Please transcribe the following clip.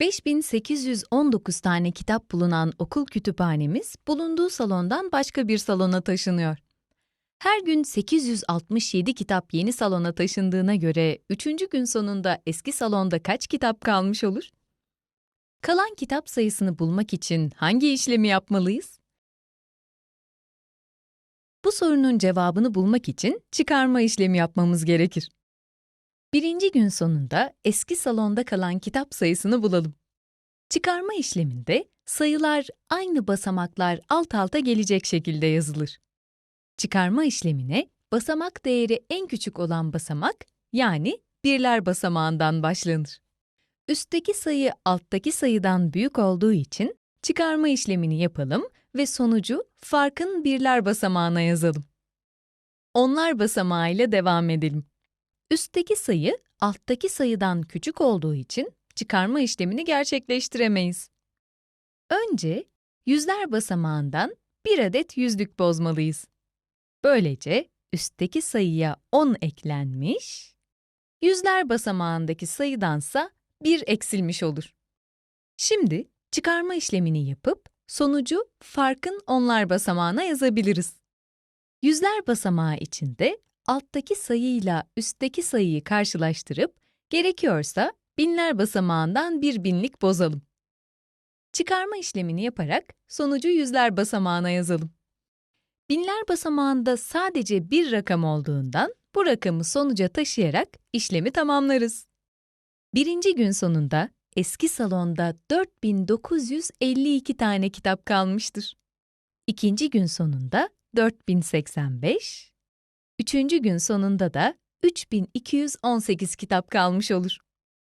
5819 tane kitap bulunan okul kütüphanemiz bulunduğu salondan başka bir salona taşınıyor. Her gün 867 kitap yeni salona taşındığına göre 3. gün sonunda eski salonda kaç kitap kalmış olur? Kalan kitap sayısını bulmak için hangi işlemi yapmalıyız? Bu sorunun cevabını bulmak için çıkarma işlemi yapmamız gerekir. Birinci gün sonunda eski salonda kalan kitap sayısını bulalım. Çıkarma işleminde sayılar aynı basamaklar alt alta gelecek şekilde yazılır. Çıkarma işlemine basamak değeri en küçük olan basamak yani birler basamağından başlanır. Üstteki sayı alttaki sayıdan büyük olduğu için çıkarma işlemini yapalım ve sonucu farkın birler basamağına yazalım. Onlar basamağıyla devam edelim. Üstteki sayı alttaki sayıdan küçük olduğu için çıkarma işlemini gerçekleştiremeyiz. Önce yüzler basamağından bir adet yüzlük bozmalıyız. Böylece üstteki sayıya 10 eklenmiş, yüzler basamağındaki sayıdansa 1 eksilmiş olur. Şimdi çıkarma işlemini yapıp sonucu farkın onlar basamağına yazabiliriz. Yüzler basamağı içinde alttaki sayıyla üstteki sayıyı karşılaştırıp gerekiyorsa binler basamağından bir binlik bozalım. Çıkarma işlemini yaparak sonucu yüzler basamağına yazalım. Binler basamağında sadece bir rakam olduğundan bu rakamı sonuca taşıyarak işlemi tamamlarız. Birinci gün sonunda eski salonda 4952 tane kitap kalmıştır. İkinci gün sonunda 4085, üçüncü gün sonunda da 3218 kitap kalmış olur.